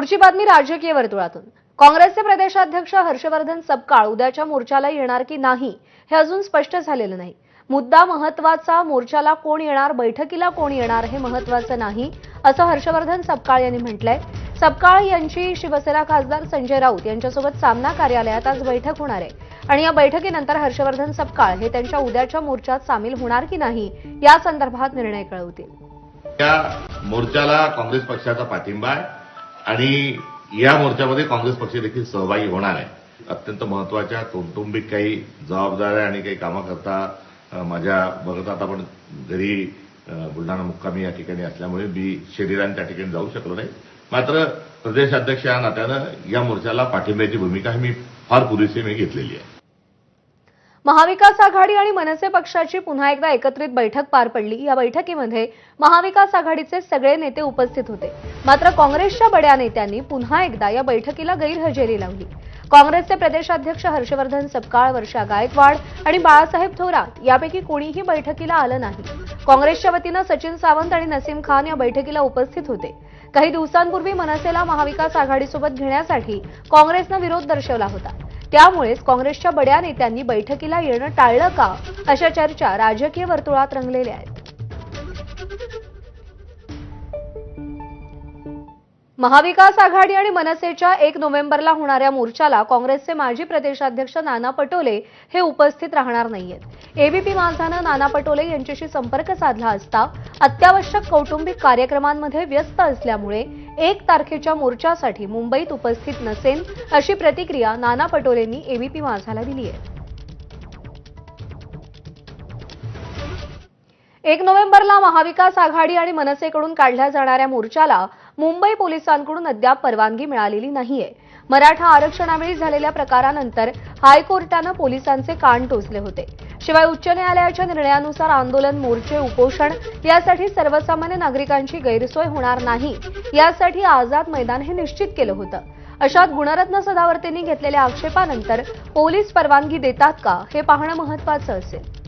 पुढची बातमी राजकीय वर्तुळातून. काँग्रेसचे प्रदेशाध्यक्ष हर्षवर्धन सपकाळ उद्याच्या मोर्चाला येणार की नाही हे अजून स्पष्ट झालेलं नाही. मुद्दा महत्त्वाचा मोर्चाला कोण येणार बैठकीला कोण येणार हे महत्वाचं नाही असं हर्षवर्धन सपकाळ यांनी म्हटलंय. सपकाळ यांची शिवसेना खासदार संजय राऊत यांच्यासोबत सामना कार्यालयात आज बैठक होणार आहे. आणि या बैठकीनंतर हर्षवर्धन सपकाळ हे त्यांच्या उद्याच्या मोर्चात सामील होणार की नाही या संदर्भात निर्णय कळवतील. या मोर्चाला काँग्रेस पक्षाचा पाठिंबा आहे. आणि या मोर्चामध्ये काँग्रेस पक्ष देखील सहभागी होणार आहे. अत्यंत महत्त्वाच्या कौटुंबिक काही जबाबदाऱ्या आणि काही कामाकरता माझ्या बघत आता पण घरी बुलढाणा मुक्कामी या ठिकाणी असल्यामुळे मी शरीराने त्या ठिकाणी जाऊ शकलो नाही. मात्र प्रदेशाध्यक्ष या नात्यानं या मोर्चाला पाठिंब्याची भूमिका ही मी फार पुरेशी मी घेतलेली आहे. महाविकास आघाडी आणि मनसे पक्षाची पुन्हा एकदा एकत्रित बैठक पार पडली. या बैठकीमध्ये महाविकास आघाडीचे सगळे नेते उपस्थित होते. मात्र काँग्रेसच्या बड्या नेत्यांनी पुन्हा एकदा या बैठकीला गैरहजेरी लावली. काँग्रेसचे प्रदेशाध्यक्ष हर्षवर्धन सपकाळ वर्षा गायकवाड आणि बाळासाहेब थोरात यापैकी कोणीही बैठकीला आलं नाही. काँग्रेसच्या वतीनं सचिन सावंत आणि नसीम खान या बैठकीला उपस्थित होते. काही दिवसांपूर्वी मनसेला महाविकास आघाडीसोबत घेण्यासाठी काँग्रेसनं विरोध दर्शवला होता. त्यामुळेच काँग्रेसच्या बड्या नेत्यांनी बैठकीला येणं टाळलं का अशा चर्चा राजकीय वर्तुळात रंगलेल्या आहेत. महाविकास आघाडी आणि मनसेच्या एक नोव्हेंबरला होणाऱ्या मोर्चाला काँग्रेसचे माजी प्रदेशाध्यक्ष नाना पटोले हे उपस्थित राहणार नाहीयेत. एबीपी माझानं नाना पटोले यांच्याशी संपर्क साधला असता अत्यावश्यक कौटुंबिक कार्यक्रमांमध्ये व्यस्त असल्यामुळे एक तारखेच्या मोर्चासाठी मुंबईत उपस्थित नसेन अशी प्रतिक्रिया नाना पटोलेंनी एबीपी माझाला दिली आहे. एक नोव्हेंबरला महाविकास आघाडी आणि मनसेकडून काढल्या जाणाऱ्या मोर्चाला मुंबई पोलिसांकडून अद्याप परवानगी मिळालेली नाहीये. मराठा आरक्षणावेळी झालेल्या प्रकारानंतर हायकोर्टानं पोलिसांचे कान टोचले होते. शिवाय उच्च न्यायालयाच्या निर्णयानुसार आंदोलन मोर्चे उपोषण यासाठी सर्वसामान्य नागरिकांची गैरसोय होणार नाही. यासाठी आझाद मैदान हे निश्चित केलं होतं. अशात गुणरत्न सदावर्तेंनी घेतलेल्या आक्षेपानंतर पोलीस परवानगी देतात का हे पाहणं महत्वाचं असेल.